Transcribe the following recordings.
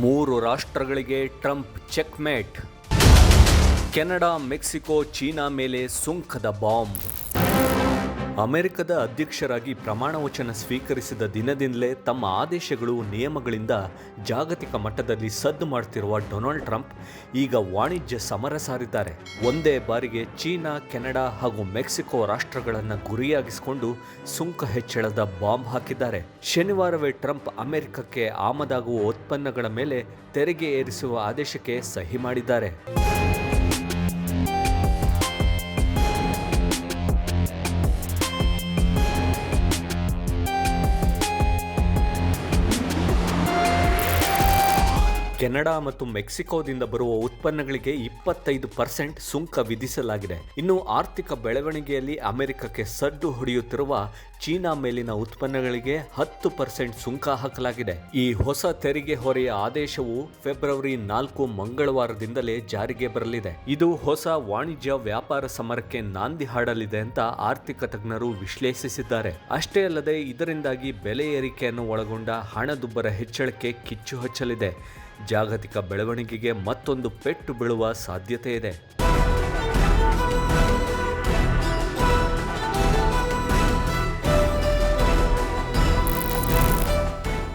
ಮೂರು ರಾಷ್ಟ್ರಗಳಿಗೆ Trump checkmate. Canada Mexico China ಮೇಲೆ ಸುಂಕದ ಬಾಂಬ್. ಅಮೆರಿಕದ ಅಧ್ಯಕ್ಷರಾಗಿ ಪ್ರಮಾಣವಚನ ಸ್ವೀಕರಿಸಿದ ದಿನದಿಂದಲೇ ತಮ್ಮ ಆದೇಶಗಳು ನಿಯಮಗಳಿಂದ ಜಾಗತಿಕ ಮಟ್ಟದಲ್ಲಿ ಸದ್ದು ಮಾಡ್ತಿರುವ ಡೊನಾಲ್ಡ್ ಟ್ರಂಪ್ ಈಗ ವಾಣಿಜ್ಯ ಸಮರ ಸಾರಿದ್ದಾರೆ. ಒಂದೇ ಬಾರಿಗೆ ಚೀನಾ, ಕೆನಡಾ ಹಾಗೂ ಮೆಕ್ಸಿಕೋ ರಾಷ್ಟ್ರಗಳನ್ನು ಗುರಿಯಾಗಿಸಿಕೊಂಡು ಸುಂಕ ಹೆಚ್ಚಳದ ಬಾಂಬ್ ಹಾಕಿದ್ದಾರೆ. ಶನಿವಾರವೇ ಟ್ರಂಪ್ ಅಮೆರಿಕಕ್ಕೆ ಆಮದಾಗುವ ಉತ್ಪನ್ನಗಳ ಮೇಲೆ ತೆರಿಗೆ ಏರಿಸುವ ಆದೇಶಕ್ಕೆ ಸಹಿ ಮಾಡಿದ್ದಾರೆ. ಕೆನಡಾ ಮತ್ತು ಮೆಕ್ಸಿಕೋದಿಂದ ಬರುವ ಉತ್ಪನ್ನಗಳಿಗೆ ಇಪ್ಪತ್ತೈದು ಪರ್ಸೆಂಟ್ ಸುಂಕ ವಿಧಿಸಲಾಗಿದೆ. ಇನ್ನು ಆರ್ಥಿಕ ಬೆಳವಣಿಗೆಯಲ್ಲಿ ಅಮೆರಿಕಕ್ಕೆ ಸಡ್ಡು ಹೊಡೆಯುತ್ತಿರುವ ಚೀನಾ ಮೇಲಿನ ಉತ್ಪನ್ನಗಳಿಗೆ ಹತ್ತು ಪರ್ಸೆಂಟ್ ಸುಂಕ ಹಾಕಲಾಗಿದೆ. ಈ ಹೊಸ ತೆರಿಗೆ ಹೊರೆಯ ಆದೇಶವು ಫೆಬ್ರವರಿ ನಾಲ್ಕು ಮಂಗಳವಾರದಿಂದಲೇ ಜಾರಿಗೆ ಬರಲಿದೆ. ಇದು ಹೊಸ ವಾಣಿಜ್ಯ ವ್ಯಾಪಾರ ಸಮರಕ್ಕೆ ನಾಂದಿ ಹಾಡಲಿದೆ ಅಂತ ಆರ್ಥಿಕ ತಜ್ಞರು ವಿಶ್ಲೇಷಿಸಿದ್ದಾರೆ. ಅಷ್ಟೇ ಅಲ್ಲದೆ ಇದರಿಂದಾಗಿ ಬೆಲೆ ಏರಿಕೆಯನ್ನು ಒಳಗೊಂಡ ಹಣದುಬ್ಬರ ಹೆಚ್ಚಳಕ್ಕೆ ಕಿಚ್ಚು ಹಚ್ಚಲಿದೆ. ಜಾಗತಿಕ ಬೆಳವಣಿಗೆಗೆ ಮತ್ತೊಂದು ಪೆಟ್ಟು ಬೀಳುವ ಸಾಧ್ಯತೆ ಇದೆ.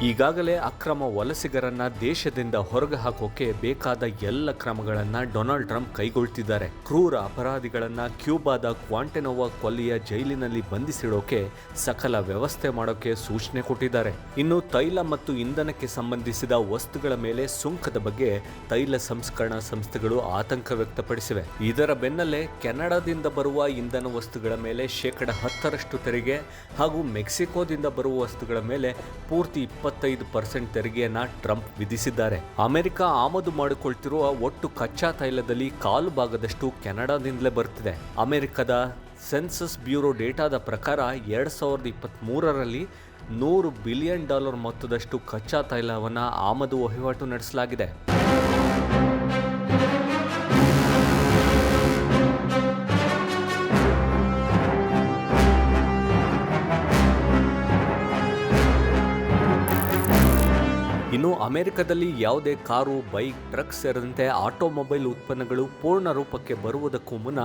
ಈಗಾಗಲೇ ಅಕ್ರಮ ವಲಸಿಗರನ್ನ ದೇಶದಿಂದ ಹೊರಗೆ ಹಾಕೋಕೆ ಬೇಕಾದ ಎಲ್ಲ ಕ್ರಮಗಳನ್ನ ಡೊನಾಲ್ಡ್ ಟ್ರಂಪ್ ಕೈಗೊಳ್ತಿದ್ದಾರೆ. ಕ್ರೂರ ಅಪರಾಧಿಗಳನ್ನ ಕ್ಯೂಬಾದ ಕ್ವಾಂಟೆನೋವಾ ಕೊಲ್ಲಿಯ ಜೈಲಿನಲ್ಲಿ ಬಂಧಿಸಿಡೋಕೆ ಸಕಲ ವ್ಯವಸ್ಥೆ ಮಾಡೋಕೆ ಸೂಚನೆ ಕೊಟ್ಟಿದ್ದಾರೆ. ಇನ್ನು ತೈಲ ಮತ್ತು ಇಂಧನಕ್ಕೆ ಸಂಬಂಧಿಸಿದ ವಸ್ತುಗಳ ಮೇಲೆ ಸುಂಕದ ಬಗ್ಗೆ ತೈಲ ಸಂಸ್ಕರಣಾ ಸಂಸ್ಥೆಗಳು ಆತಂಕ ವ್ಯಕ್ತಪಡಿಸಿವೆ. ಇದರ ಬೆನ್ನಲ್ಲೇ ಕೆನಡಾದಿಂದ ಬರುವ ಇಂಧನ ವಸ್ತುಗಳ ಮೇಲೆ ಶೇಕಡ ಹತ್ತರಷ್ಟು ತೆರಿಗೆ ಹಾಗೂ ಮೆಕ್ಸಿಕೋದಿಂದ ಬರುವ ವಸ್ತುಗಳ ಮೇಲೆ ಪೂರ್ತಿ ಇಪ್ಪತ್ತೈದು ಪರ್ಸೆಂಟ್ ತೆರಿಗೆಯನ್ನ ಟ್ರಂಪ್ ವಿಧಿಸಿದ್ದಾರೆ. ಅಮೆರಿಕ ಆಮದು ಮಾಡಿಕೊಳ್ತಿರುವ ಒಟ್ಟು ಕಚ್ಚಾ ತೈಲದಲ್ಲಿ ಕಾಲು ಭಾಗದಷ್ಟು ಕೆನಡಾದಿಂದಲೇ ಬರ್ತಿದೆ. ಅಮೆರಿಕದ ಸೆನ್ಸಸ್ ಬ್ಯೂರೋ ಡೇಟಾದ ಪ್ರಕಾರ ಎರಡ್ ಸಾವಿರದ ಇಪ್ಪತ್ತ್ ಮೂರರಲ್ಲಿ ನೂರು ಬಿಲಿಯನ್ ಡಾಲರ್ ಮೊತ್ತದಷ್ಟು ಕಚ್ಚಾ ತೈಲವನ್ನು ಆಮದು ವಹಿವಾಟು ನಡೆಸಲಾಗಿದೆ. ಅಮೆರಿಕದಲ್ಲಿ ಯಾವುದೇ ಕಾರು, ಬೈಕ್ ಟ್ರಕ್ ಸೇರಿದಂತೆ ಆಟೋಮೊಬೈಲ್ ಉತ್ಪನ್ನಗಳು ಪೂರ್ಣ ರೂಪಕ್ಕೆ ಬರುವುದಕ್ಕೂ ಮುನ್ನ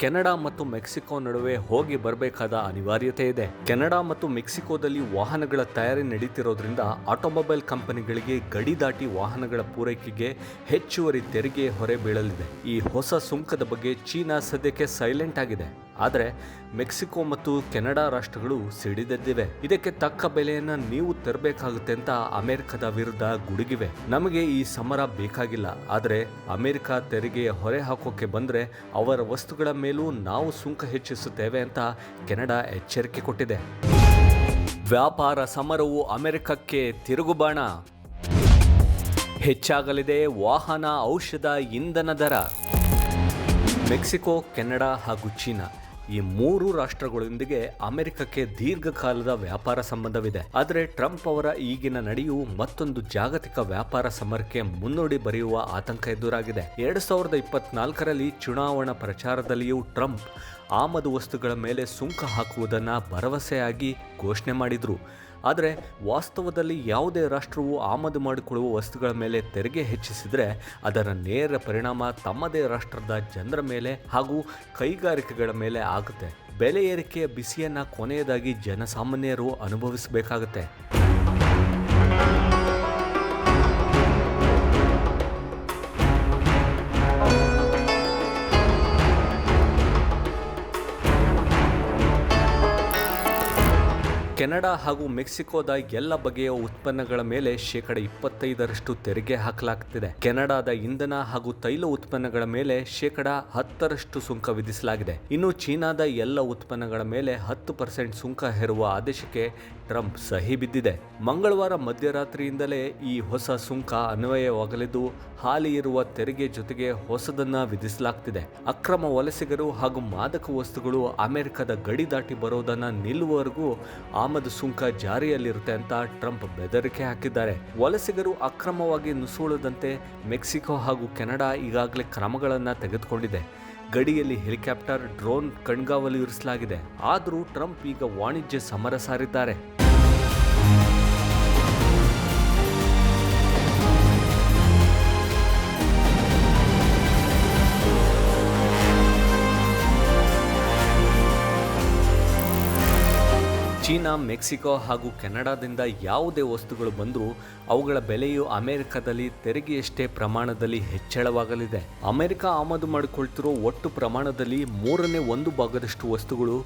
ಕೆನಡಾ ಮತ್ತು ಮೆಕ್ಸಿಕೋ ನಡುವೆ ಹೋಗಿ ಬರಬೇಕಾದ ಅನಿವಾರ್ಯತೆ ಇದೆ. ಕೆನಡಾ ಮತ್ತು ಮೆಕ್ಸಿಕೋದಲ್ಲಿ ವಾಹನಗಳ ತಯಾರಿ ನಡೀತಿರೋದ್ರಿಂದ ಆಟೋಮೊಬೈಲ್ ಕಂಪನಿಗಳಿಗೆ ಗಡಿ ದಾಟಿ ವಾಹನಗಳ ಪೂರೈಕೆಗೆ ಹೆಚ್ಚುವರಿ ತೆರಿಗೆ ಹೊರೆ ಬೀಳಲಿದೆ. ಈ ಹೊಸ ಸುಂಕದ ಬಗ್ಗೆ ಚೀನಾ ಸದ್ಯಕ್ಕೆ ಸೈಲೆಂಟ್ ಆಗಿದೆ. ಆದರೆ ಮೆಕ್ಸಿಕೋ ಮತ್ತು ಕೆನಡಾ ರಾಷ್ಟ್ರಗಳು ಸಿಡಿದೆದ್ದಿವೆ. ಇದಕ್ಕೆ ತಕ್ಕ ಬೆಲೆಯನ್ನು ನೀವು ತರಬೇಕಾಗುತ್ತೆ ಅಂತ ಅಮೆರಿಕದ ವಿರುದ್ಧ ಗುಡುಗಿವೆ. ನಮಗೆ ಈ ಸಮರ ಬೇಕಾಗಿಲ್ಲ. ಆದರೆ ಅಮೆರಿಕ ತೆರಿಗೆ ಹೊರೆ ಹಾಕೋಕೆ ಬಂದರೆ ಅವರ ವಸ್ತುಗಳ ಮೇಲೂ ನಾವು ಸುಂಕ ಹೆಚ್ಚಿಸುತ್ತೇವೆ ಅಂತ ಕೆನಡಾ ಎಚ್ಚರಿಕೆ ಕೊಟ್ಟಿದೆ. ವ್ಯಾಪಾರ ಸಮರವು ಅಮೆರಿಕಕ್ಕೆ ತಿರುಗುಬಾಣ. ಹೆಚ್ಚಾಗಲಿದೆ ವಾಹನ ಔಷಧ ಇಂಧನ ದರ. ಮೆಕ್ಸಿಕೋ, ಕೆನಡಾ ಹಾಗೂ ಚೀನಾ. ಈ ಮೂರು ರಾಷ್ಟ್ರಗಳೊಂದಿಗೆ ಅಮೆರಿಕಕ್ಕೆ ದೀರ್ಘಕಾಲದ ವ್ಯಾಪಾರ ಸಂಬಂಧವಿದೆ. ಆದರೆ ಟ್ರಂಪ್ ಅವರ ಈಗಿನ ನಡೆಯು ಮತ್ತೊಂದು ಜಾಗತಿಕ ವ್ಯಾಪಾರ ಸಮರಕ್ಕೆ ಮುನ್ನುಡಿ ಬರೆಯುವ ಆತಂಕ ಎದುರಾಗಿದೆ. ಎರಡ್ ಸಾವಿರದ ಇಪ್ಪತ್ನಾಲ್ಕರಲ್ಲಿ ಚುನಾವಣಾ ಪ್ರಚಾರದಲ್ಲಿಯೂ ಟ್ರಂಪ್ ಆಮದು ವಸ್ತುಗಳ ಮೇಲೆ ಸುಂಕ ಹಾಕುವುದನ್ನು ಭರವಸೆಯಾಗಿ ಘೋಷಣೆ ಮಾಡಿದ್ರು. ಆದರೆ ವಾಸ್ತವದಲ್ಲಿ ಯಾವುದೇ ರಾಷ್ಟ್ರವು ಆಮದು ಮಾಡಿಕೊಳ್ಳುವ ವಸ್ತುಗಳ ಮೇಲೆ ತೆರಿಗೆ ಹೆಚ್ಚಿಸಿದರೆ ಅದರ ನೇರ ಪರಿಣಾಮ ತಮ್ಮದೇ ರಾಷ್ಟ್ರದ ಜನರ ಮೇಲೆ ಹಾಗೂ ಕೈಗಾರಿಕೆಗಳ ಮೇಲೆ ಆಗುತ್ತೆ. ಬೆಲೆ ಏರಿಕೆಯ ಬಿಸಿಯನ್ನು ಕೊನೆಯದಾಗಿ ಜನಸಾಮಾನ್ಯರು ಅನುಭವಿಸಬೇಕಾಗುತ್ತೆ. ಕೆನಡಾ ಹಾಗೂ ಮೆಕ್ಸಿಕೋದ ಎಲ್ಲ ಬಗೆಯ ಉತ್ಪನ್ನಗಳ ಮೇಲೆ ಶೇಕಡ ಇಪ್ಪತ್ತೈದರಷ್ಟು ತೆರಿಗೆ ಹಾಕಲಾಗ್ತಿದೆ. ಕೆನಡಾದ ಇಂಧನ ಹಾಗೂ ತೈಲ ಉತ್ಪನ್ನಗಳ ಮೇಲೆ ಶೇಕಡ ಹತ್ತರಷ್ಟು ಸುಂಕ ವಿಧಿಸಲಾಗಿದೆ. ಇನ್ನು ಚೀನಾದ ಎಲ್ಲ ಉತ್ಪನ್ನಗಳ ಮೇಲೆ ಹತ್ತು ಪರ್ಸೆಂಟ್ ಸುಂಕ ಹೇರುವ ಆದೇಶಕ್ಕೆ ಟ್ರಂಪ್ ಸಹಿ ಬಿದ್ದಿದೆ. ಮಂಗಳವಾರ ಮಧ್ಯರಾತ್ರಿಯಿಂದಲೇ ಈ ಹೊಸ ಸುಂಕ ಅನ್ವಯವಾಗಲಿದ್ದು, ಹಾಲಿ ಇರುವ ತೆರಿಗೆ ಜೊತೆಗೆ ಹೊಸದನ್ನ ವಿಧಿಸಲಾಗ್ತಿದೆ. ಅಕ್ರಮ ವಲಸಿಗರು ಹಾಗೂ ಮಾದಕ ವಸ್ತುಗಳು ಅಮೆರಿಕದ ಗಡಿ ದಾಟಿ ಬರೋದನ್ನ ನಿಲ್ಲುವವರೆಗೂ ಆಮದು ಸುಂಕ ಜಾರಿಯಲ್ಲಿರುತ್ತೆ ಅಂತ ಟ್ರಂಪ್ ಬೆದರಿಕೆ ಹಾಕಿದ್ದಾರೆ. ವಲಸಿಗರು ಅಕ್ರಮವಾಗಿ ನುಸುಳದಂತೆ ಮೆಕ್ಸಿಕೋ ಹಾಗೂ ಕೆನಡಾ ಈಗಾಗಲೇ ಕ್ರಮಗಳನ್ನು ತೆಗೆದುಕೊಂಡಿದೆ. ಗಡಿಯಲ್ಲಿ ಹೆಲಿಕಾಪ್ಟರ್, ಡ್ರೋನ್ ಕಣ್ಗಾವಲು ಇರಿಸಲಾಗಿದೆ. ಆದರೂ ಟ್ರಂಪ್ ಈಗ ವಾಣಿಜ್ಯ ಸಮರ ಸಾರಿದ್ದಾರೆ. ಚೀನಾ, ಮೆಕ್ಸಿಕೋ ಹಾಗೂ ಕೆನಡಾದಿಂದ ಯಾವುದೇ ವಸ್ತುಗಳು ಬಂದರೂ ಅವುಗಳ ಬೆಲೆಯು ಅಮೆರಿಕದಲ್ಲಿ ತೆರಿಗೆಯಷ್ಟೇ ಪ್ರಮಾಣದಲ್ಲಿ ಹೆಚ್ಚಳವಾಗಲಿದೆ. ಅಮೆರಿಕ ಆಮದು ಮಾಡಿಕೊಳ್ತಿರೋ ಒಟ್ಟು ಪ್ರಮಾಣದಲ್ಲಿ ಮೂರನೇ ಒಂದು ಭಾಗದಷ್ಟು ವಸ್ತುಗಳು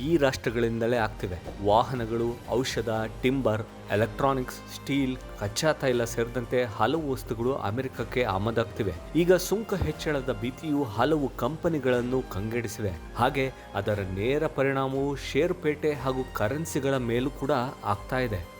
ಈ ರಾಷ್ಟ್ರಗಳಿಂದಲೇ ಆಗ್ತಿವೆ. ವಾಹನಗಳು, ಔಷಧ, ಟಿಂಬರ್ ಎಲೆಕ್ಟ್ರಾನಿಕ್ಸ್, ಸ್ಟೀಲ್, ಕಚ್ಚಾ ತೈಲ ಸೇರಿದಂತೆ ಹಲವು ವಸ್ತುಗಳು ಅಮೆರಿಕಕ್ಕೆ ಆಮದಾಗ್ತಿವೆ. ಈಗ ಸುಂಕ ಹೆಚ್ಚಳದ ಭೀತಿಯು ಹಲವು ಕಂಪನಿಗಳನ್ನು ಕಂಗೆಡಿಸಿವೆ. ಹಾಗೆ ಅದರ ನೇರ ಪರಿಣಾಮವು ಷೇರುಪೇಟೆ ಹಾಗೂ ಕರೆನ್ಸಿಗಳ ಮೇಲೂ ಕೂಡ ಆಗ್ತಾ ಇದೆ.